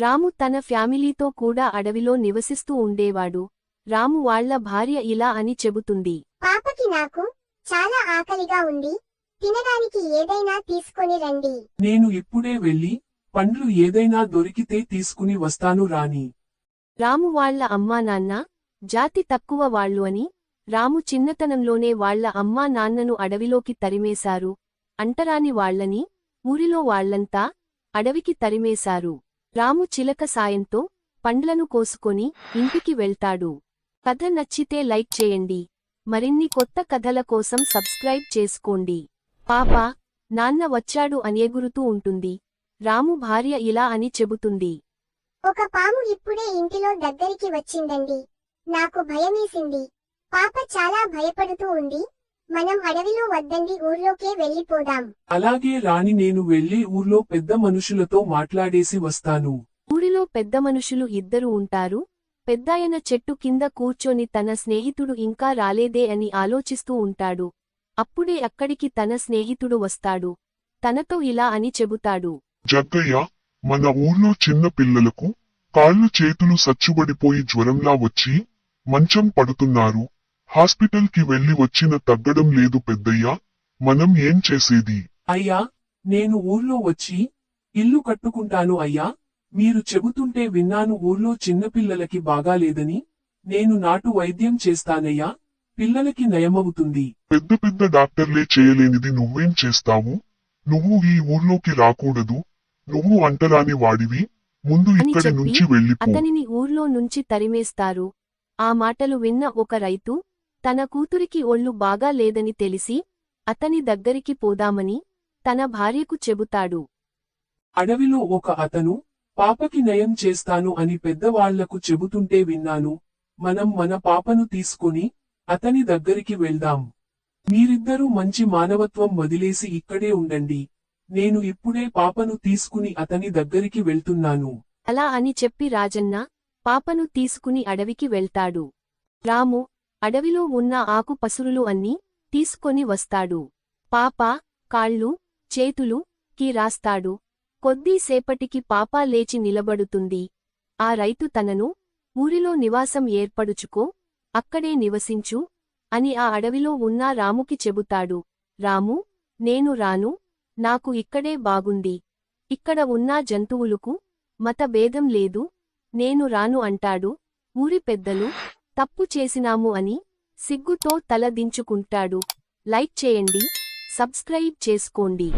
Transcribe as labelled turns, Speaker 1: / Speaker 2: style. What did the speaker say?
Speaker 1: రాము తన ఫ్యామిలీతో కూడా అడవిలో నివసిస్తూ ఉండేవాడు. రాము వాళ్ళ భార్య ఇలా అని చెబుతుంది.
Speaker 2: పాపకి నాకు చాలా ఆకలిగా ఉంది. తినడానికి ఏదైనా తీసుకొని రండి.
Speaker 3: నేను ఇప్పుడే వెళ్ళి పండ్లు ఏదైనా దొరికితే తీసుకుని వస్తాను రాని
Speaker 1: రాము వాళ్ళ అమ్మా నాన్న జాతి తక్కువ వాళ్ళు అని రాము చిన్నతనంలోనే వాళ్ళ అమ్మా నాన్నను అడవిలోకి తరిమేశారు. అంటరాని వాళ్ళని ఊరిలో వాళ్ళంతా అడవికి తరిమేశారు. రాము చిలక సాయంతో పండ్లను కోసుకొని ఇంటికి వెళ్తాడు. కథ నచ్చితే లైక్ చేయండి. మరిన్ని కొత్త కథల కోసం సబ్స్క్రైబ్ చేసుకోండి. పాప నాన్న వచ్చాడు అనేగురుతూ ఉంటుంది. రాము భార్య ఇలా అని చెబుతుంది.
Speaker 2: ఒక పాము ఇప్పుడే ఇంటిలో దగ్గరికి వచ్చిందండి. నాకు భయమేసింది. పాప చాలా భయపడుతూ ఉంది. మనం అడవిలో వద్దండి ఊర్లోకే వెళ్ళిపోదాం.
Speaker 3: అలాగే రాణి నేను వెళ్ళి ఊర్లో పెద్ద మనుషులతో మాట్లాడేసి వస్తాను.
Speaker 1: ఊరిలో పెద్ద మనుషులు ఇద్దరు ఉంటారు. పెద్దాయన చెట్టు కింద కూర్చొని తన స్నేహితుడు ఇంకా రాలేదే అని ఆలోచిస్తూ ఉంటాడు. అప్పుడే అక్కడికి తన స్నేహితుడు వస్తాడు. తనతో ఇలా అని చెబుతాడు.
Speaker 4: జగ్గయ్య మన ఊర్లో చిన్న పిల్లలకు కాళ్ళు చేతులు సచ్చుబడిపోయి జ్వరంలా వచ్చి మంచం పడుతున్నారు. హాస్పిటల్కి వెళ్ళి వచ్చిన తగ్గడం లేదు పెద్దయ్య మనం ఏం చేసేది?
Speaker 3: అయ్యా నేను ఊర్లో వచ్చి ఇల్లు కట్టుకుంటాను అయ్యా మీరు చెబుతుంటే విన్నాను ఊర్లో చిన్నపిల్లలకి బాగాలేదని నేను నాటు వైద్యం చేస్తానయ్యా పిల్లలకి నయమవుతుంది.
Speaker 4: పెద్ద పెద్ద డాక్టర్లే చేయలేనిది నువ్వేం చేస్తావు? నువ్వు ఈ ఊర్లోకి రాకూడదు నువ్వు అంటరాని వాడివి ముందు
Speaker 1: అని
Speaker 4: ఇక్కడి
Speaker 1: చెప్పి
Speaker 4: నుంచి వెళ్ళిపో.
Speaker 1: అతనిని ఊర్లో నుంచి తరిమేస్తారు. ఆ మాటలు విన్న ఒక రైతు తన కూతురికి ఒళ్ళు బాగా లేదని తెలిసి అతని దగ్గరికి పోదామని తన భార్యకు చెబుతాడు.
Speaker 3: అడవిలో ఒక అతను పాపకి నయం చేస్తాను అని పెద్దవాళ్ళకు చెబుతుంటే విన్నాను. మనం మన పాపను తీసుకుని అతని దగ్గరికి వెళ్దాం. మీరిద్దరూ మంచి మానవత్వం వదిలేసి ఇక్కడే ఉండండి. నేను ఇప్పుడే పాపను తీసుకుని అతని దగ్గరికి వెళ్తున్నాను.
Speaker 1: అలా అని చెప్పి రాజన్న పాపను తీసుకుని అడవికి వెళ్తాడు. రాము అడవిలో ఉన్న ఆకు పసురులు అన్నీ తీసుకొని వస్తాడు. పాప కాళ్ళు చేతులు కి రాస్తాడు. కొద్దిసేపటికి పాప లేచి నిలబడుతుంది. ఆ రైతు తనను ఊరిలో నివాసం ఏర్పడుచుకో అక్కడే నివసించు అని ఆ అడవిలో ఉన్న రాముకి చెబుతాడు. రాము నేను రాను నాకు ఇక్కడే బాగుంది. ఇక్కడ ఉన్న జంతువులకు మత భేదం లేదు. నేను రాను అంటాడు. ఊరి పెద్దలు తప్పు చేసినాము అని సిగ్గుతో తల దించుకుంటాడు లైక్ చేయండి సబ్స్క్రైబ్ చేసుకోండి.